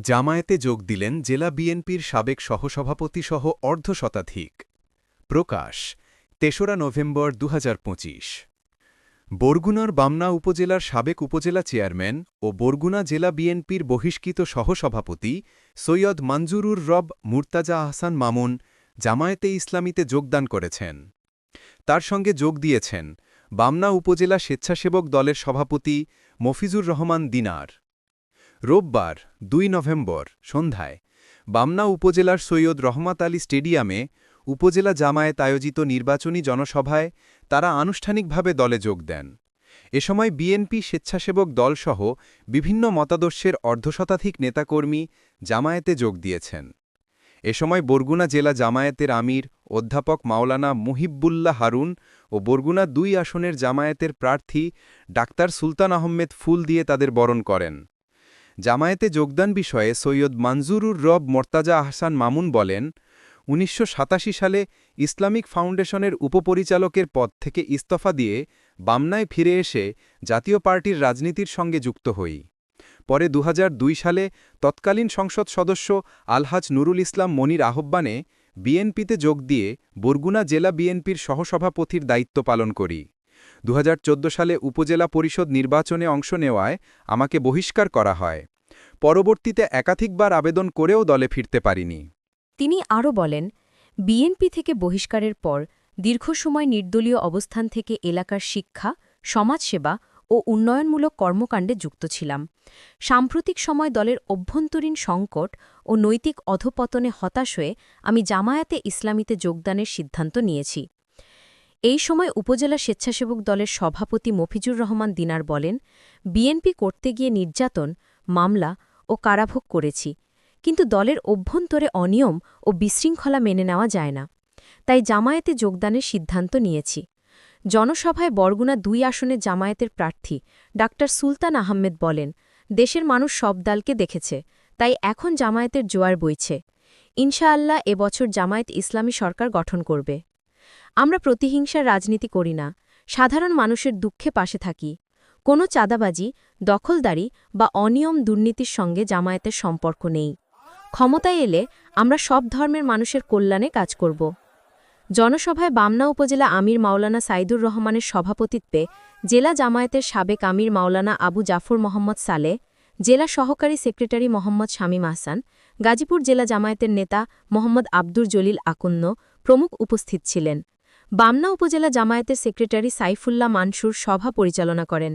জামায়াতে যোগ দিলেন জেলা বিএনপির সাবেক সহসভাপতি সহসভাপতিসহ অর্ধশতাধিক। প্রকাশ, তেসরা নভেম্বর দু হাজার পঁচিশ। বরগুনার বামনা উপজেলার সাবেক উপজেলা চেয়ারম্যান ও বরগুনা জেলা বিএনপির বহিষ্কৃত সহসভাপতি সৈয়দ মঞ্জুরুর রব মুর্তাজা আহসান মামুন জামায়াতে ইসলামীতে যোগদান করেছেন। তার সঙ্গে যোগ দিয়েছেন বামনা উপজেলা স্বেচ্ছাসেবক দলের সভাপতি মফিজুর রহমান দিনার। রোববার, দুই নভেম্বর, সন্ধ্যায় বামনা উপজেলার সৈয়দ রহমাত আলী স্টেডিয়ামে উপজেলা জামায়াত আয়োজিত নির্বাচনী জনসভায় তারা আনুষ্ঠানিকভাবে দলে যোগ দেন। এ সময় বিএনপি স্বেচ্ছাসেবক দলসহ বিভিন্ন মতাদর্শের অর্ধশতাধিক নেতাকর্মী জামায়াতে যোগ দিয়েছেন। এ সময় বরগুনা জেলা জামায়াতের আমির অধ্যাপক মাওলানা মুহিব্বুল্লাহ হারুন ও বরগুনা দুই আসনের জামায়াতের প্রার্থী ডাক্তার সুলতান আহমেদ ফুল দিয়ে তাদের বরণ করেন। জামায়াতে যোগদান বিষয়ে সৈয়দ মানজুরুর রব মর্তাজা আহসান মামুন বলেন, উনিশশো সাতাশি সালে ইসলামিক ফাউন্ডেশনের উপপরিচালকের পদ থেকে ইস্তফা দিয়ে বামনায় ফিরে এসে জাতীয় পার্টির রাজনীতির সঙ্গে যুক্ত হই। পরে দু হাজার দুই সালে তৎকালীন সংসদ সদস্য আলহাজ নুরুল ইসলাম মনির আহ্বানে বিএনপিতে যোগ দিয়ে বরগুনা জেলা বিএনপির সহসভাপতির দায়িত্ব পালন করি। দু হাজার চোদ্দ সালে উপজেলা পরিষদ নির্বাচনে অংশ নেওয়ায় আমাকে বহিষ্কার করা হয়। পরবর্তীতে একাধিকবার আবেদন করেও দলে ফিরতে পারিনি। তিনি আরও বলেন, বিএনপি থেকে বহিষ্কারের পর দীর্ঘ সময় নির্দলীয় অবস্থান থেকে এলাকার শিক্ষা, সমাজসেবা ও উন্নয়নমূলক কর্মকাণ্ডে যুক্ত ছিলাম। সাম্প্রতিক সময় দলের অভ্যন্তরীণ সংকট ও নৈতিক অধপতনে হতাশ হয়ে আমি জামায়াতে ইসলামীতে যোগদানের সিদ্ধান্ত নিয়েছি। এই সময় উপজেলা স্বেচ্ছাসেবক দলের সভাপতি মফিজুর রহমান দিনার বলেন, বিএনপি করতে গিয়ে নির্যাতন, মামলা ও কারাভোগ করেছি, কিন্তু দলের অভ্যন্তরে অনিয়ম ও বিশৃঙ্খলা মেনে নেওয়া যায় না। তাই জামায়াতে যোগদানের সিদ্ধান্ত নিয়েছি। জনসভায় বরগুনা দুই আসনে জামায়াতের প্রার্থী ডাক্তার সুলতান আহমেদ বলেন, দেশের মানুষ সব দলকে দেখেছে, তাই এখন জামায়াতের জোয়ার বইছে। ইনশাআল্লাহ এবছর জামায়াত ইসলামী সরকার গঠন করবে। আমরা প্রতিহিংসার রাজনীতি করি না, সাধারণ মানুষের দুঃখে পাশে থাকি। কোনো চাঁদাবাজি, দখলদারি বা অনিয়ম দুর্নীতির সঙ্গে জামায়াতের সম্পর্ক নেই। ক্ষমতায় এলে আমরা সব ধর্মের মানুষের কল্যাণে কাজ করব। জনসভায় বামনা উপজেলা আমির মাওলানা সাইদুর রহমানের সভাপতিত্বে জেলা জামায়াতের সাবেক আমির মাওলানা আবু জাফর মোহাম্মদ সালে, জেলা সহকারী সেক্রেটারি মোহাম্মদ শামীম আহসান, গাজীপুর জেলা জামায়াতের নেতা মোহাম্মদ আব্দুর জলিল আকুন্ন প্রমুখ উপস্থিত ছিলেন। বামনা উপজেলা জামায়াতের সেক্রেটারি সাইফুল্লাহ মানসুর সভা পরিচালনা করেন।